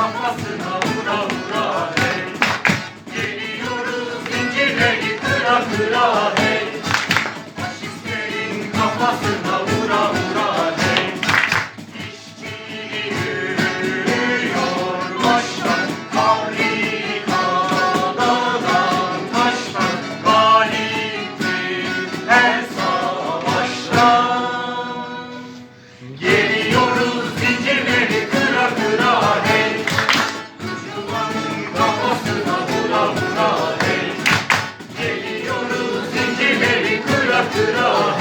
Kafasına vura vura 들어